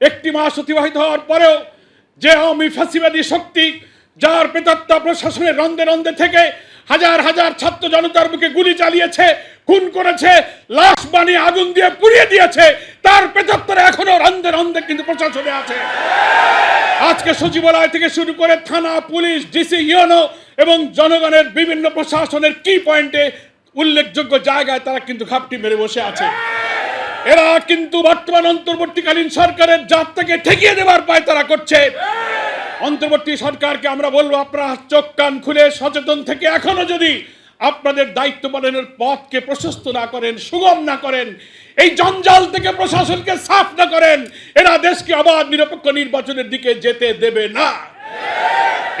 একটি মাস অতিবাহিত হওয়ার পরেও যে আওয়ামী ফাঁসিবাদী শক্তি, যার প্রেতাত্মা প্রশাসনের রন্ধে রন্ধে থেকে হাজার হাজার ছাত্র জনতার মুখে গুলি চালিয়েছে, খুন করেছে, লাশ বানিয়ে আগুন দিয়ে পুড়িয়ে দিয়েছে, তার প্রেতাত্মারা এখনও রন্ধে রন্ধে কিন্তু প্রশাসনে আছে। আজকে সচিবালয় থেকে শুরু করে থানা, পুলিশ ডিসি ইউনো এবং জনগণের বিভিন্ন প্রশাসনের কি পয়েন্টে উল্লেখযোগ্য জায়গায় তারা কিন্তু ঘাপটি মেরে বসে আছে। এরা কিন্তু বর্তমান অন্তর্বর্তীকালীন সরকারের যাত্রাকে ঠেকিয়ে দেওয়ার পায় তারা করছে। অন্তর্বর্তী সরকারকে আমরা বলব, আপনারা চোখ কান খুলে সচেতন থেকে এখনও যদি আপনাদের দায়িত্ব পালনের পথকে প্রশস্ত না করেন, সুগম না করেন, এই জঞ্জাল থেকে প্রশাসনকে সাফ না করেন, এরা দেশকে অবাধ নিরপেক্ষ নির্বাচনের দিকে যেতে দেবে না।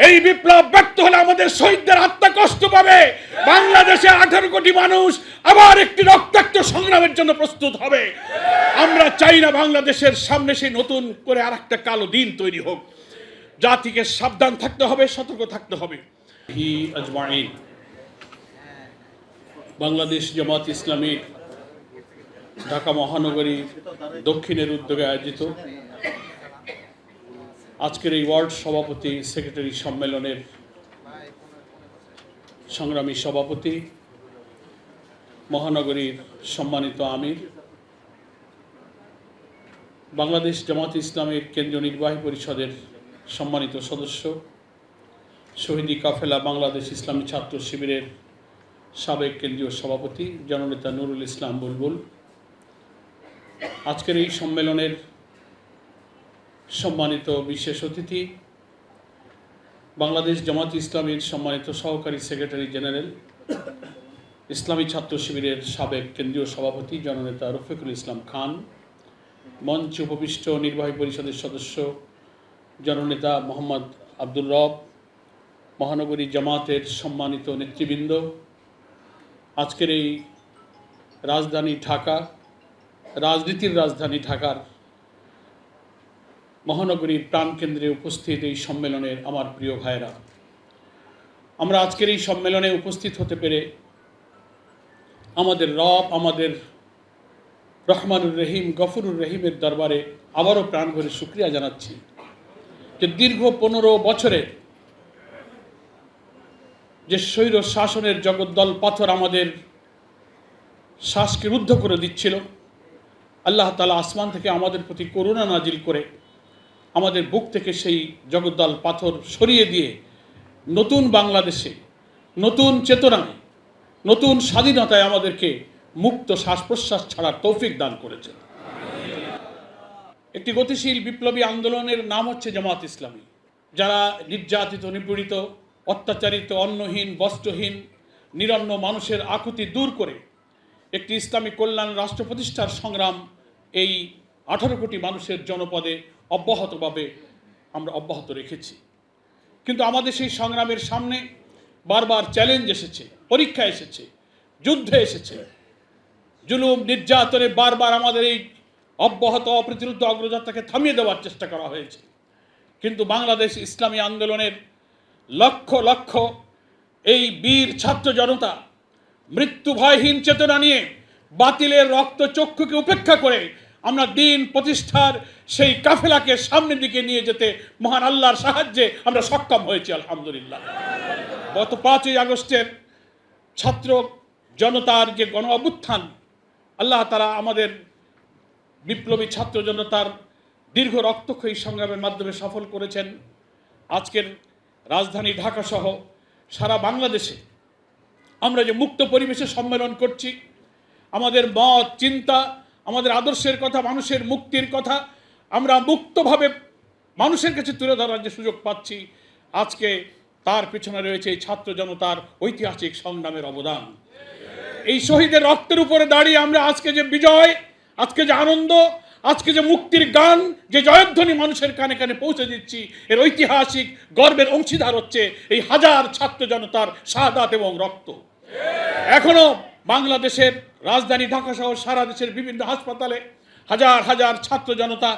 এই বিপ্লব ব্যর্থ হলে আমাদের শহীদদের আত্মা কষ্ট পাবে। বাংলাদেশে আঠারো কোটি মানুষ আবার একটি রক্তাক্ত সংগ্রামের জন্য প্রস্তুত হবে। আমরা চাই না বাংলাদেশের সামনে সেই নতুন করে আর একটা কালো দিন তৈরি হোক। জাতিকে সাবধান থাকতে হবে, সতর্ক থাকতে হবে। বাংলাদেশ জামাত ইসলামী ঢাকা মহানগরী দক্ষিণের উদ্যোগে আয়োজিত আজকের এই ওয়ার্ড সভাপতি, সেক্রেটারি সম্মেলনের সংগ্রামী সভাপতি, মহানগরীর সম্মানিত আমির, বাংলাদেশ জামাত ইসলামের কেন্দ্রীয় নির্বাহী পরিষদের সম্মানিত সদস্য, শহীদি কাফেলা বাংলাদেশ ইসলামী ছাত্র শিবিরের সাবেক কেন্দ্রীয় সভাপতি, জননেতা নুরুল ইসলাম বুলবুল। আজকের এই সম্মেলনের সম্মানিত বিশেষ অতিথি, বাংলাদেশ জামাত ইসলামীর সম্মানিত সহকারী সেক্রেটারি জেনারেল, ইসলামী ছাত্র শিবিরের সাবেক কেন্দ্রীয় সভাপতি জননেতা রফিকুল ইসলাম খান, মঞ্চ উপবিষ্ট নির্বাহী পরিষদের সদস্য জননেতা মোহাম্মদ আব্দুল রব, মহানগরী জামাতের সম্মানিত নেতৃবৃন্দ। আজকের এই রাজধানী ঢাকা, রাজনীতির রাজধানী ঢাকার মহানগরীর প্রাণকেন্দ্রে উপস্থিত এই সম্মেলনের আমার প্রিয় ভাইরা আমরা আজকের এই সম্মেলনে উপস্থিত হতে পেরে আমাদের রব, আমাদের রহমানুর রহিম, গফরুর রহিমের দরবারে আবারও প্রাণ ভরে শুক্রিয়া জানাচ্ছি যে দীর্ঘ পনেরো বছরে যে স্বৈর শাসনের জগদ্দল পাথর আমাদের শ্বাসকে রুদ্ধ করে দিচ্ছিল, আল্লাহ তালা আসমান থেকে আমাদের প্রতি করুণা নাজিল করে আমাদের বুক থেকে সেই জগদ্দল পাথর সরিয়ে দিয়ে নতুন বাংলাদেশে, নতুন চেতনায়, নতুন স্বাধীনতায় আমাদেরকে মুক্ত শ্বাস প্রশ্বাস ছাড়ার তৌফিক দান করেছে। একটি গতিশীল বিপ্লবী আন্দোলনের নাম হচ্ছে জামাত ইসলামী, যারা নির্যাতিত, নিপীড়িত, অত্যাচারিত, অন্নহীন, বস্ত্রহীন, নিরন্ন মানুষের আকুতি দূর করে একটি ইসলামী কল্যাণ রাষ্ট্র প্রতিষ্ঠার সংগ্রাম এই আঠারো কোটি মানুষের জনপদে অব্যাহতভাবে আমরা অব্যাহত রেখেছি। কিন্তু আমাদের সেই সংগ্রামের সামনে বারবার চ্যালেঞ্জ এসেছে, পরীক্ষা এসেছে, যুদ্ধ এসেছে। জুলুম, নির্যাতনে বারবার আমাদের এই অব্যাহত অপ্রতিরুদ্ধ অগ্রযাত্রাকে থামিয়ে দেওয়ার চেষ্টা করা হয়েছে। কিন্তু বাংলাদেশ ইসলামী আন্দোলনের লক্ষ লক্ষ এই বীর ছাত্র জনতা মৃত্যু ভয়হীন চেতনা নিয়ে বাতিলের রক্ত চক্ষুকে উপেক্ষা করে আমরা দিন প্রতিষ্ঠার সেই কাফেলাকে সামনের দিকে নিয়ে যেতে মহান আল্লাহর সাহায্যে আমরা সক্ষম হয়েছি, আলহামদুলিল্লাহ। গত পাঁচই আগস্টের ছাত্র জনতার যে গণ অভ্যুত্থান, আল্লাহ তারা আমাদের বিপ্লবী ছাত্র জনতার দীর্ঘ রক্তক্ষয়ী সংগ্রামের মাধ্যমে সফল করেছেন। আজকের রাজধানী ঢাকা সহ সারা বাংলাদেশে আমরা যে মুক্ত পরিবেশে সম্মেলন করছি, আমাদের মত, চিন্তা আমাদের আদর্শের কথা, মানুষের মুক্তির কথা, আমরা মুক্তভাবে মানুষের কাছে তুলে ধরার যে সুযোগ পাচ্ছি, আজকে তার পিছনে রয়েছে এই ছাত্র জনতার ঐতিহাসিক সংগ্রামের অবদান। এই শহীদের রক্তের উপরে দাঁড়িয়ে আমরা আজকে যে বিজয়, আজকে যে আনন্দ, আজকে যে মুক্তির গান, যে জয়ধ্বনি মানুষের কানে কানে পৌঁছে দিচ্ছি, এর ঐতিহাসিক গর্বের অংশীদার হচ্ছে এই হাজার ছাত্র জনতার শাহাদাত এবং রক্ত। এখনও বাংলাদেশের রাজধানী ঢাকা সহ সারা দেশের বিভিন্ন হাসপাতালে হাজার হাজার ছাত্র জনতা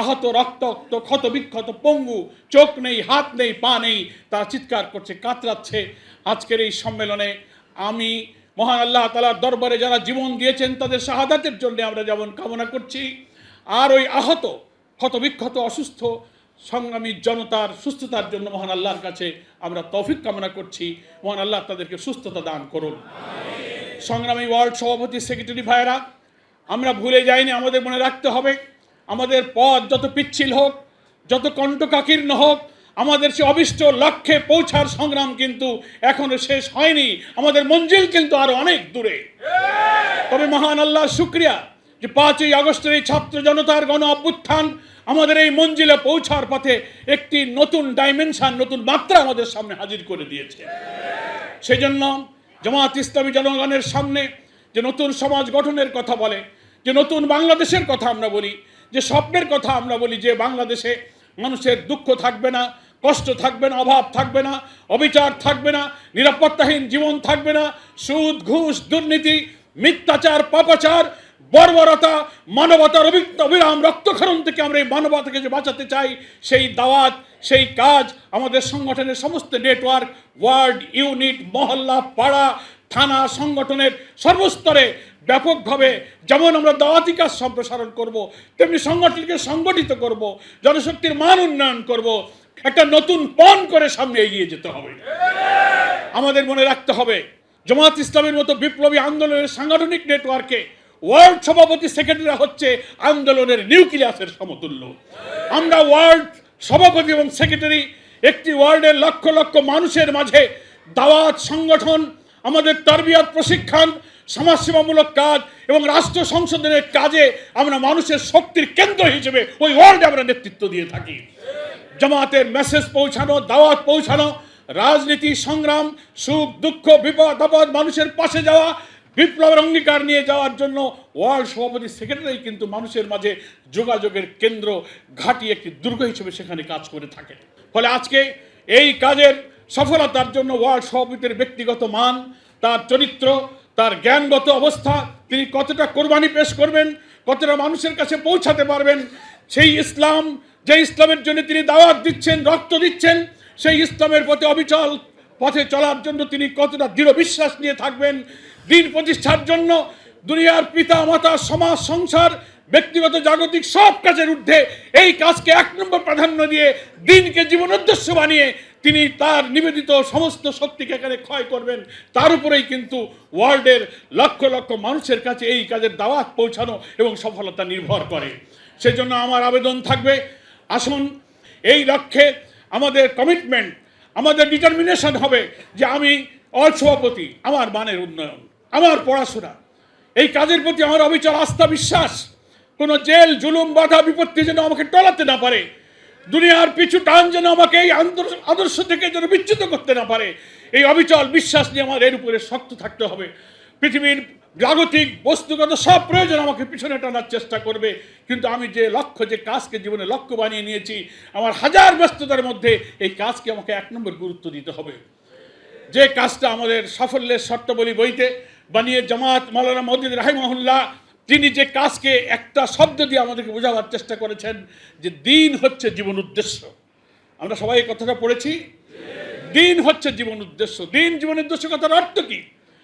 আহত, রক্তাক্ত, ক্ষত বিক্ষত, পঙ্গু, চোখ নেই, হাত নেই, পা নেই, তারা চিৎকার করছে, কাতরাচ্ছে। আজকের এই সম্মেলনে আমি মহান আল্লাহ তালার দরবারে যারা জীবন দিয়েছেন, তাদের শাহাদাতের জন্য আমরা যেমন কামনা করছি, আর ওই আহত ক্ষতবিক্ষত অসুস্থ, সংগ্রামী জনতার সুস্থতার জন্য মহান আল্লাহর কাছে আমরা তৌফিক কামনা করছি। মহান আল্লাহ তাদেরকে সুস্থতা দান করুন। সংগ্রামী ওয়ার্ল্ড সভাপতি সেক্রেটারি ভাইরা আমরা ভুলে যাইনি, আমাদের মনে রাখতে হবে, আমাদের পথ যত পিচ্ছিল হোক, যত কণ্ঠকাকীর্ণ হোক, আমাদের সে অবিষ্ট লক্ষ্যে পৌঁছার সংগ্রাম কিন্তু এখনও শেষ হয়নি, আমাদের মঞ্জিল কিন্তু আরও অনেক দূরে। তবে মহান আল্লাহ শুক্রিয়া যে পাঁচই আগস্টের এই ছাত্র জনতার গণ অভ্যুত্থান আমাদের এই মঞ্জিলে পৌঁছার পথে একটি নতুন ডাইমেনশন নতুন মাত্রা আমাদের সামনে হাজির করে দিয়েছে। সেই জন্য জামাত ইসলামী জনগণের সামনে যে নতুন সমাজ গঠনের কথা বলে, যে নতুন বাংলাদেশের কথা আমরা বলি, যে স্বপ্নের কথা আমরা বলি, যে বাংলাদেশে মানুষের দুঃখ থাকবে না, কষ্ট থাকবে না, অভাব থাকবে না, অবিচার থাকবে না, নিরাপত্তাহীন জীবন থাকবে না, সুদ, ঘুষ, দুর্নীতি, মিথ্যাচার, পাপাচার বর্বরতা মানবতার অবি- অবিরাম, রক্তক্ষরণ থেকে আমরা এই মানবতাকে যে বাঁচাতে চাই, সেই দাওয়াত, সেই কাজ আমাদের সংগঠনের সমস্ত নেটওয়ার্ক, ওয়ার্ড, ইউনিট, মহল্লা, পাড়া, থানা, সংগঠনের সর্বস্তরে ব্যাপকভাবে যেমন আমরা দাওয়াতি কাজ সম্প্রসারণ করব, তেমনি সংগঠনকে সংগঠিত করব, জনশক্তির মান উন্নয়ন করব, একটা নতুন পণ করে সামনে এগিয়ে যেতে হবে। আমাদের মনে রাখতে হবে, জামাত ইসলামের মতো বিপ্লবী আন্দোলনের সাংগঠনিক নেটওয়ার্কে ওয়ার্ল্ড সভাপতি সেক্রেটারি হচ্ছে আন্দোলনের নিউক্লিয়াসের সমতুল্য। আমরা ওয়ার্ল্ড সভাপতি এবং সেক্রেটারি, একটি ওয়ার্ল্ডের লক্ষ লক্ষ মানুষের মাঝে দাওয়াত, সংগঠন, আমাদের তারবিয়াত প্রশিক্ষণ, সমাজসেবামূলক কাজ এবং রাষ্ট্র সংশোধনের কাজে আমরা মানুষের শক্তির কেন্দ্র হিসেবে ওই ওয়ার্ল্ডে আমরা নেতৃত্ব দিয়ে থাকি। জামাতের মেসেজ পৌঁছানো, দাওয়াত পৌঁছানো, রাজনীতি, সংগ্রাম, সুখ, দুঃখ, বিপদ, আপদ মানুষের পাশে যাওয়া বিপ্লবের অঙ্গীকার নিয়ে যাওয়ার জন্য ওয়ার্ল্ড সভাপতি সেক্রেটারি কিন্তু মানুষের মাঝে যোগাযোগের কেন্দ্র ঘাঁটি একটি দুর্গ হিসেবে সেখানে কাজ করে থাকে ফলে আজকে এই কাজের সফলতার জন্য ওয়ার্ল্ড সভাপতির ব্যক্তিগত মান, তার চরিত্র, তার জ্ঞানগত অবস্থা, তিনি কতটা কোরবানি পেশ করবেন, কতটা মানুষের কাছে পৌঁছাতে পারবেন, সেই ইসলাম, যে ইসলামের জন্য তিনি দাওয়াত দিচ্ছেন, রক্ত দিচ্ছেন, সেই ইসলামের প্রতি অবিচল পথে চলার জন্য তিনি কতটা দৃঢ় বিশ্বাস নিয়ে থাকবেন দিন প্রতিষ্ঠার জন্য দুনিয়ার পিতা, মাতা, সমাজ, সংসার, ব্যক্তিগত, জাগতিক সব কাজের ঊর্ধ্বে এই কাজকে এক নম্বর প্রাধান্য দিয়ে দিনকে জীবন উদ্দেশ্য বানিয়ে তিনি তার নিবেদিত সমস্ত শক্তিকে এখানে ক্ষয় করবেন। তার উপরেই কিন্তু ওয়ার্ল্ডের লক্ষ লক্ষ মানুষের কাছে এই কাজের দাওয়াত পৌঁছানো এবং সফলতা নির্ভর করে। সেজন্য আমার আবেদন থাকবে, আসুন এই লক্ষ্যে আমাদের কমিটমেন্ট আমাদের ডিটারমিনেশন হবে যে আমি অসভাপতি আমার মানের উন্নয়ন। আমার পড়াশোনা। এই কাজের প্রতি আমার অবিচল আস্থা, বিশ্বাস। কোনো জেল, জুলুম, বাধা, বিপত্তি যেন আমাকে টলাতে না পারে। দুনিয়ার পিছু টান যেন আমাকে এই আদর্শ থেকে যেন বিচ্যুত করতে না পারে। এই অবিচল বিশ্বাস নিয়ে আমার এর উপরে শক্ত থাকতে হবে। পৃথিবীর জাগতিক বস্তুগত সব প্রয়োজন আমাকে পিছনে টানার চেষ্টা করবে। কিন্তু আমি যে লক্ষ্য, যে কাজকে জীবনে লক্ষ্য বানিয়ে নিয়েছি, আমার হাজার ব্যস্ততার মধ্যে এই কাজকে আমাকে এক নম্বর গুরুত্ব দিতে হবে। যে কাজটা আমাদের সাফল্যের শর্তাবলী বইতে বানিয়ে জামাত মৌলানা মহদিন রাহিমহুল্লাহ, তিনি যে কাজকে একটা শব্দ দিয়ে আমাদেরকে বোঝাবার চেষ্টা করেছেন যে দিন হচ্ছে জীবন উদ্দেশ্য। আমরা সবাই এই কথাটা পড়েছি? দিন হচ্ছে জীবন উদ্দেশ্য। দিন জীবন উদ্দেশ্য কথার অর্থ কি?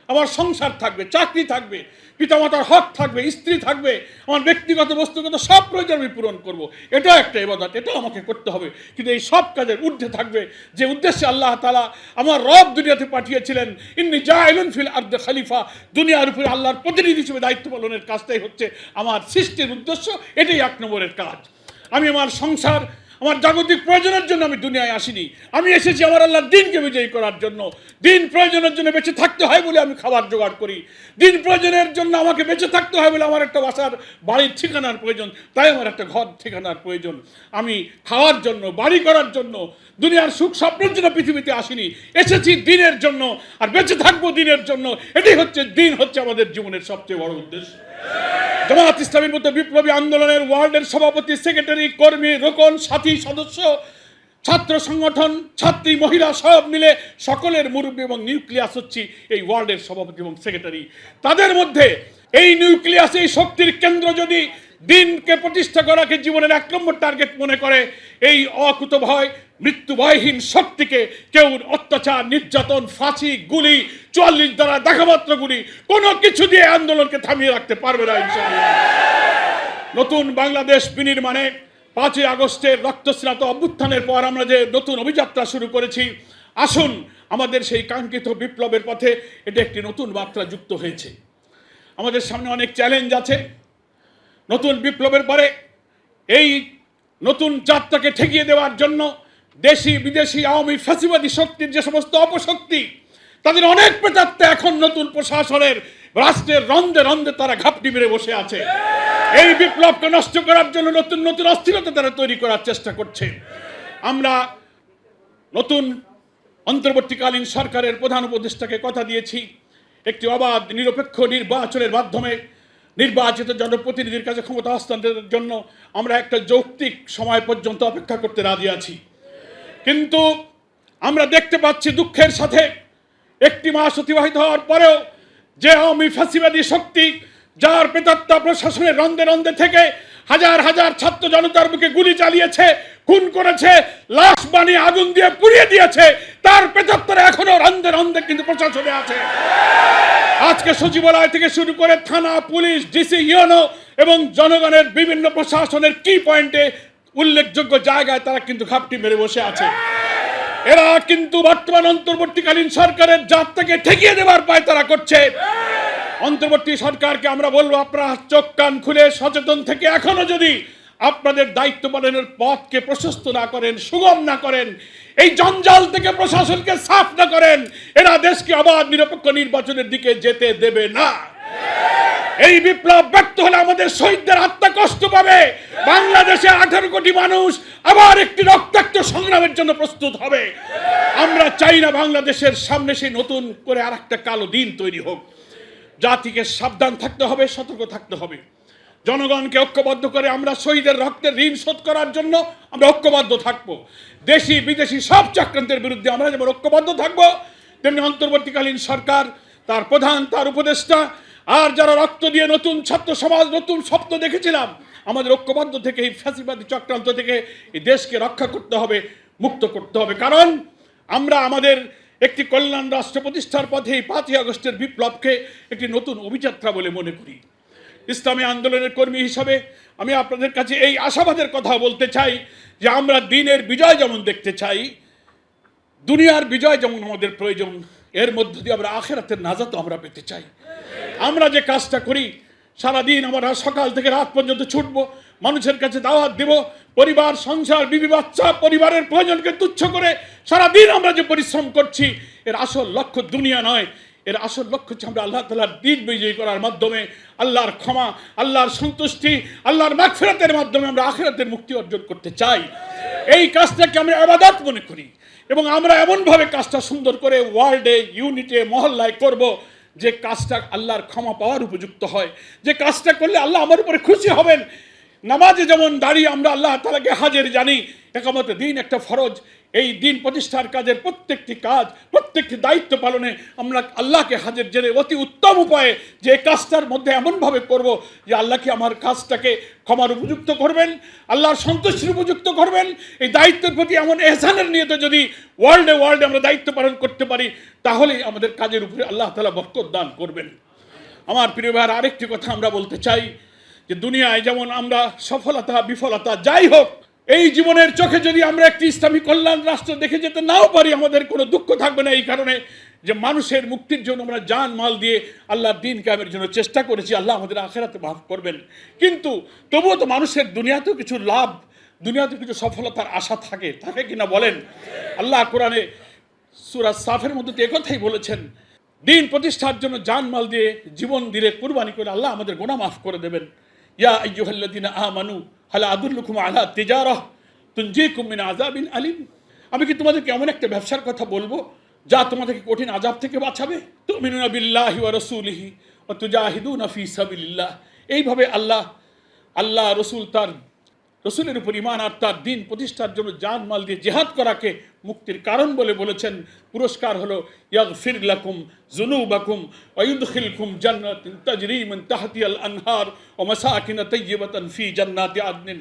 আমার সংসার থাকবে, চাকরি থাকবে, পিতামাতার হক থাকবে, স্ত্রী থাকবে, আমার ব্যক্তিগত বস্তুগত সব প্রয়োজন আমি পূরণ করব। এটা একটা এবাদত এটা আমাকে করতে হবে। কিন্তু এই সব কাজের ঊর্ধ্বে থাকবে যে উদ্দেশ্যে আল্লাহ তালা আমার রব দুনিয়াতে পাঠিয়েছিলেন, ইন্নি জাইলুন ফিল আর্দ খালিফা দুনিয়ার উপরে আল্লাহর প্রতিনিধি হিসেবে দায়িত্ব পালনের কাজটাই হচ্ছে আমার সৃষ্টির উদ্দেশ্য, এটাই এক নম্বরের কাজ। আমি আমার সংসার আমার জাগতিক প্রয়োজনের জন্য আমি দুনিয়ায় আসিনি। আমি এসেছি আমার আল্লাহর দিনকে বিজয়ী করার জন্য। দিন প্রয়োজনের জন্য বেঁচে থাকতে হয় বলে আমি খাবার জোগাড় করি। দিন প্রয়োজনের জন্য আমাকে বেঁচে থাকতে হয় বলে আমার একটা বাসার বাড়ির ঠিকানার প্রয়োজন। তাই আমার একটা ঘর ঠিকানার প্রয়োজন। আমি খাওয়ার জন্য, বাড়ি করার জন্য, দুনিয়ার সুখ স্বপ্নের জন্য পৃথিবীতে আসিনি। এসেছি দিনের জন্য আর বেঁচে থাকব দিনের জন্য। এটাই হচ্ছে, দিন হচ্ছে আমাদের জীবনের সবচেয়ে বড় উদ্দেশ্য। জামাত ইসলামের মতো বিপ্লবী আন্দোলনের ওয়ার্ল্ডের সভাপতি, সেক্রেটারি, কর্মী, রোকন, সাথী, সদস্য, ছাত্র সংগঠন, ছাত্রী, মহিলা সব মিলে সকলের মুরব্বী এবং নিউক্লিয়াস হচ্ছে এই ওয়ার্ল্ডের সভাপতি এবং সেক্রেটারি। তাদের মধ্যে এই নিউক্লিয়াস, এই শক্তির কেন্দ্র যদি দিনকে প্রতিষ্ঠা করাকে জীবনের এক নম্বর টার্গেট মনে করে, এই অকুত ভয় মৃত্যুভয়হীন শক্তিকে কেউ অত্যাচার, নির্যাতন, ফাঁসি, গুলি, চুয়াল্লিশ দ্বারা দেখামাত্র গুলি, কোনো কিছু দিয়ে আন্দোলনকে থামিয়ে রাখতে পারবে না নতুন বাংলাদেশ বিনির্মাণে পাঁচই আগস্টের রক্তস্নাত অভ্যুত্থানের পর আমরা যে নতুন অভিযাত্রা শুরু করেছি, আসুন আমাদের সেই কাঙ্ক্ষিত বিপ্লবের পথে এটা একটি নতুন বার্তা যুক্ত হয়েছে। আমাদের সামনে অনেক চ্যালেঞ্জ আছে। নতুন বিপ্লবের পরে এই নতুন যাত্রাকে ঠেকিয়ে দেওয়ার জন্য দেশি, বিদেশি, আওয়ামী, ফ্যাসিবাদী শক্তির যে সমস্ত অপশক্তি, তাদের অনেক প্রেতাত্মা এখন নতুন প্রশাসনের রাষ্ট্রের রন্ধে রন্ধে তারা ঘাপটি মেরে বসে আছে। এই বিপ্লবকে নষ্ট করার জন্য নতুন নতুন অস্থিরতা তারা তৈরি করার চেষ্টা করছে। আমরা নতুন, অন্তর্বর্তীকালীন সরকারের প্রধান উপদেষ্টাকে কথা দিয়েছি। একটি অবাধ, নিরপেক্ষ নির্বাচনের মাধ্যমে নির্বাচিত জনপ্রতিনিধির কাছে ক্ষমতা হস্তান্তরের জন্য আমরা একটা যৌক্তিক সময় পর্যন্ত অপেক্ষা করতে রাজি আছি। কিন্তু আমরা দেখতে পাচ্ছি দুঃখের সাথে একটি মাস অতিবাহিত হওয়ার পরেও যে আওয়ামী ফাঁসিবাদী শক্তি, যার প্রেতাত্মা প্রশাসনের রন্ধে রন্ধে থেকে হাজার হাজার ছাত্র জনতার মুখে গুলি চালিয়েছে, খুন করেছে, লাশ বানিয়ে আগুন দিয়ে পুড়িয়ে দিয়েছে, তার প্রেতাত্মারা এখনও রন্ধে রন্ধে কিন্তু প্রশাসনে আছে। আজকে সচিবালয় থেকে শুরু করে থানা, পুলিশ, ডিসি ইউনো এবং জনগণের বিভিন্ন প্রশাসনের কি পয়েন্টে উল্লেখযোগ্য জায়গায় তারা কিন্তু ঘাপটি মেরে বসে আছে। এরা কিন্তু বর্তমান অন্তর্বর্তীকালীন সরকারের জাত থেকে ঠেকিয়ে দেওয়ার পায় তারা করছে। অন্তর্বর্তী সরকারকে আমরা বলব, আপনারা চোখ কান খুলে সচেতন থেকে এখনও যদি আপনাদের দায়িত্ব পালনের পথকে প্রশস্ত না করেন, সুগম না করেন, এই জঞ্জাল থেকে প্রশাসনকে সাফ না করেন, এরা দেশকে অবাধ নিরপেক্ষ নির্বাচনের দিকে যেতে দেবে না। এই বিপ্লব ব্যর্থ হলে আমাদের শহীদদের আত্মা কষ্ট পাবে। বাংলাদেশে আঠারো কোটি মানুষ আবার একটি রক্তাক্ত সংগ্রামের জন্য প্রস্তুত হবে। আমরা চাই না বাংলাদেশের সামনে সেই নতুন করে আর একটা কালো দিন তৈরি হোক। জাতিকে সাবধান থাকতে হবে, সতর্ক থাকতে হবে। জনগণকে ঐক্যবদ্ধ করে আমরা শহীদের রক্তের ঋণ শোধ করার জন্য আমরা ঐক্যবদ্ধ থাকব। দেশি, বিদেশি সব চক্রান্তের বিরুদ্ধে আমরা যেমন ঐক্যবদ্ধ থাকব, তেমনি অন্তর্বর্তীকালীন সরকার, তার প্রধান, তার উপদেষ্টা আর যারা রক্ত দিয়ে নতুন ছাত্র সমাজ, নতুন স্বপ্ন দেখেছিলাম, আমাদের ঐক্যবদ্ধ থেকে, এই ফ্যাসিবাদী চক্রান্ত থেকে এই দেশকে রক্ষা করতে হবে, মুক্ত করতে হবে। কারণ আমরা আমাদের একটি কল্যাণ রাষ্ট্র প্রতিষ্ঠার পথে এই পাঁচই আগস্টের বিপ্লবকে একটি নতুন অভিযাত্রা বলে মনে করি। ইসলামী আন্দোলনের কর্মী হিসাবে আমি আপনাদের কাছে এই আশাবাদের কথা বলতে চাই যে আমরা দিনের বিজয় যেমন দেখতে চাই, দুনিয়ার বিজয় যেমন আমাদের প্রয়োজন, এর মধ্য দিয়ে আমরা আখেরাতের নাজাত আমরা পেতে চাই। আমরা যে কাজটা করি, সারাদিন আমরা সকাল থেকে রাত পর্যন্ত ছুটব, মানুষের কাছে দাওয়াত দেব, পরিবার, সংসার, বিবি, বাচ্চা, পরিবারের প্রয়োজনকে তুচ্ছ করে সারাদিন আমরা যে পরিশ্রম করছি, এর আসল লক্ষ্য দুনিয়া নয়, এর আসল লক্ষ্য হচ্ছে আমরা আল্লাহ তালার দিন বিজয়ী করার মাধ্যমে আল্লাহর ক্ষমা, আল্লাহর সন্তুষ্টি, আল্লাহর মাগফিরাতের মাধ্যমে আমরা আখেরাতের মুক্তি অর্জন করতে চাই। এই কাজটাকে আমরা আবাদত মনে করি এবং আমরা এমনভাবে কাজটা সুন্দর করে ওয়ার্ল্ডে, ইউনিটে, মহল্লায় করব যে কাজটা আল্লাহর ক্ষমা পাওয়ার উপযুক্ত হয়, যে কাজটা করলে আল্লাহ আমার উপরে খুশি হবেন নামাজে যেমন দাঁড়িয়ে আমরা আল্লাহ তালাকে হাজির জানি একামতে দিন একটা ফরজ, এই দিন প্রতিষ্ঠার কাজের প্রত্যেকটি কাজ, প্রত্যেকটি দায়িত্ব পালনে আমরা আল্লাহকে হাজির জেনে অতি উত্তম উপায়ে যে কাজটার মধ্যে এমনভাবে করব যে আল্লাহকে আমার কাজটাকে ক্ষমার উপযুক্ত করবেন, আল্লাহর সন্তুষ্টির উপযুক্ত করবেন, এই দায়িত্বের প্রতি এমন এহসানের নিয়ত যদি ওয়ার্ল্ডে ওয়ার্ল্ডে আমরা দায়িত্ব পালন করতে পারি, তাহলেই আমাদের কাজের উপরে আল্লাহ তালা বরকত দান করবেন। আমার প্রিয় ভাইয়ের, আরেকটি কথা আমরা বলতে চাই যে দুনিয়ায় যেমন আমরা সফলতা, বিফলতা, যাই হোক, এই জীবনের চোখে যদি আমরা একটি ইসলামী কল্যাণ রাষ্ট্র দেখে যেতে নাও পারি, আমাদের কোনো দুঃখ থাকবে না। এই কারণে যে মানুষের মুক্তির জন্য আমরা জান মাল দিয়ে আল্লাহর দিন কামের জন্য চেষ্টা করেছি, আল্লাহ আমাদের আখেরাতে মাফ করবেন। কিন্তু তবুও তো মানুষের দুনিয়াতেও কিছু লাভ দুনিয়াতে কিছু সফলতার আশা থাকে। থাকে কিনা বলেন? আল্লাহ কোরআনে সুরাজ সাফের মধ্যে তো একথাই বলেছেন, দিন প্রতিষ্ঠার জন্য জানমাল দিয়ে জীবন দিলে কুরবানি করে আল্লাহ আমাদের গোনা মাফ করে দেবেন। ইয়া আইয়ুহাল্লাযিনা আমানু হালা আদুল্লুকুম আলা তিজারাহ তুনজিকুম মিন ইন আলিম আমি কি তোমাদেরকে এমন একটা ব্যবসার কথা বলব যা তোমাদেরকে কঠিন আজাব থেকে বাঁচাবে? তুমিনুনা বিল্লাহি ওয়া রসুলহি ও তুজাহিদু নফি সাবিল্লাহ এইভাবে আল্লাহ আল্লাহ, রসুল তার রসুলের উপর ইমান আর তার দিন প্রতিষ্ঠার জন্য জান মাল দিয়ে জেহাদ করাকে মুক্তির কারণ বলে বলেছেন। পুরস্কার হলো ইয়াগ ফিরলাকুম জুনুবাকুম ওয়ুদখিলকুম জান্নাতিন তাজরি মিন তাহতিয়াল আনহার ও মাসাকিন তাইয়িবাতান ফি জান্নাতি আদনিন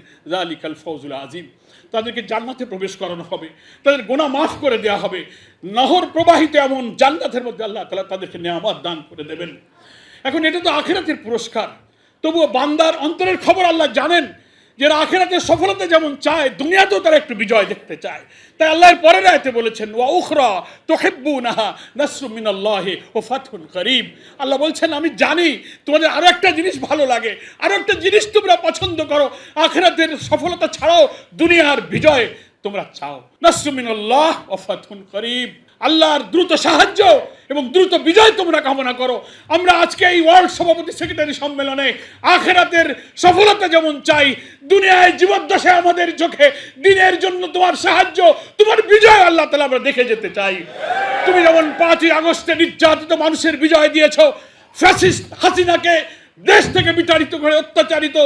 ফওজুল আযীম। তাদেরকে জান্নাতে প্রবেশ করানো হবে, তাদের গোনা মাফ করে দেওয়া হবে। নহর প্রবাহিত এমন জান্নাতের মধ্যে আল্লাহ তাআলা তাদেরকে নেয়ামত দান করে দেবেন। এখন এটা তো আখিরাতের পুরস্কার। তবুও বান্দার অন্তরের খবর আল্লাহ জানেন। যারা আখেরাতে সফলতা যেমন চায়, দুনিয়াতেও তারা একটু বিজয় দেখতে চায়। তাই আল্লাহর পরের আয়তে বলেছেন, ওয়া উখরা তোহেব্বু নাহা নাসরু মিনাল্লাহি ও ফাতহুন করিম। আল্লাহ বলছেন, আমি জানি তোমাদের আরও একটা জিনিস ভালো লাগে, আরও একটা জিনিস তোমরা পছন্দ করো। আখেরাতের সফলতা ছাড়াও দুনিয়ার বিজয় তোমরা চাও। নাসরু মিনাল্লাহ ও ফাতহুন করিব আল্লাহর দ্রুত সাহায্য এবং দ্রুত বিজয় তোমরা কামনা করো। আমরা আজকে এই ওয়ার্ল্ড সভাপতি সেক্রেটারি সম্মেলনে আখেরাতের সফলতা যেমন চাই, দুনিয়ায় জীবদ্দশায় আমাদের চোখে দিনের জন্য তোমার সাহায্য, তোমার বিজয় আল্লাহ তালা আমরা দেখে যেতে চাই। তুমি যেমন পাঁচই আগস্টে নির্যাতিত মানুষের বিজয় দিয়েছ ফ্যাসিস্ট হাসিনাকে দেশ থেকে বিতাড়িত করে অত্যাচারিত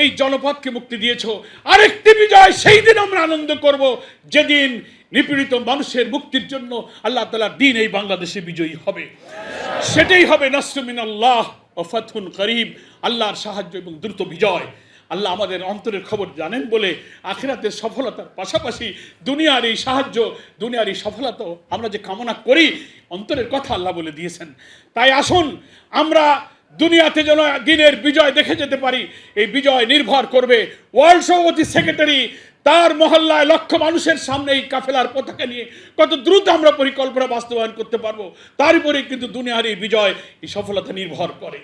এই জনপদকে মুক্তি দিয়েছ। আরেকটি বিজয় সেই দিন আমরা আনন্দ করব, যেদিন নিপীড়িত মানুষের মুক্তির জন্য আল্লাহ তালা দিন এই বাংলাদেশে বিজয়ী হবে। সেটাই হবে নাসরুমিন আল্লাহ ও ফাতহুন করিম, আল্লাহর সাহায্য এবং দ্রুত বিজয়। আল্লাহ আমাদের অন্তরের খবর জানেন বলে আখিরাতের সফলতার পাশাপাশি দুনিয়ার এই সাহায্য, দুনিয়ার এই সফলতা আমরা যে কামনা করি, অন্তরের কথা আল্লাহ বলে দিয়েছেন। তাই আসুন, আমরা দুনিয়াতে যেন দিনের বিজয় দেখে যেতে পারি, এই বিজয় নির্ভর করবে ওয়ার্ল্ড সভাপতি সেক্রেটারি তার মহল্লায় লক্ষ মানুষের সামনে এই কাফেলার পতাকা নিয়ে কত দ্রুত আমরা পরিকল্পনা বাস্তবায়ন করতে পারব, তার উপরে কিন্তু দুনিয়ার এই বিজয়, এই সফলতা নির্ভর করে।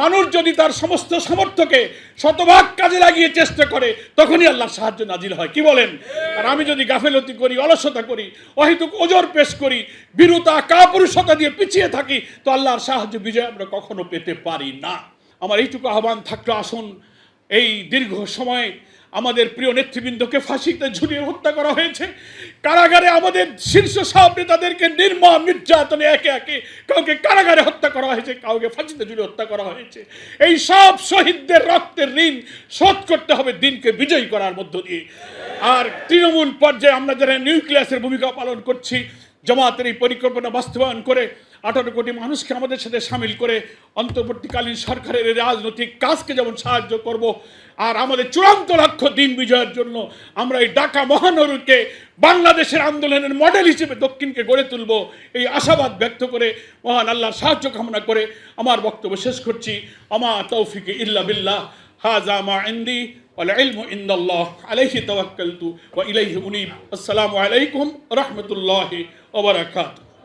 মানুষ যদি তার সমস্ত সামর্থ্যকে শতভাগ কাজে লাগিয়ে চেষ্টা করে, তখনই আল্লাহর সাহায্য নাজিল হয়। কি বলেন? আর আমি যদি গাফেলতি করি, অলসতা করি, অহেতুক ওজোর পেশ করি, বীরতা কাপুরুষতা দিয়ে পিছিয়ে থাকি, তো আল্লাহর সাহায্য বিজয় আমরা কখনো পেতে পারি না। আমার এইটুকু আহ্বান থাকল, আসুন, এই দীর্ঘ সময় আমাদের প্রিয় নেতৃবৃন্দকে ফাঁসিতে ঝুলিয়ে হত্যা করা হয়েছে। কারাগারে আমাদের শীর্ষ সব নেতাদেরকে নির্মম নির্যাতনে একে একে কাউকে কারাগারে হত্যা করা হয়েছে, কাউকে ফাঁসিতে ঝুলিয়ে হত্যা করা হয়েছে। এই সব শহীদদের রক্তের ঋণ শোধ করতে হবে, দিনকে বিজয়ী করার মধ্য দিয়ে। আর তৃণমূল পর্যায়ে আমরা যারা নিউক্লিয়াসের ভূমিকা পালন করছি জামাতের এই পরিকল্পনা বাস্তবায়ন করে আঠারো কোটি মানুষকে আমাদের সাথে সামিল করে অন্তর্বর্তীকালীন সরকারের রাজনৈতিক কাজকে যেমন সাহায্য করব আর আমাদের চূড়ান্ত লক্ষ্য দিন বিজয়ের জন্য আমরা এই ঢাকা মহানগরকে বাংলাদেশের আন্দোলনের মডেল হিসেবে দক্ষিণকে গড়ে তুলব। এই আশাবাদ ব্যক্ত করে মহান আল্লাহর সাহায্য কামনা করে আমার বক্তব্য শেষ করছি। আমা তৌফিকে ইল্লা বিল্লাহ। হাজা মা ইন্দি। والعلم عند الله عليه توكلت وإليه أنيب. السلام عليكم ورحمة الله وبركاته.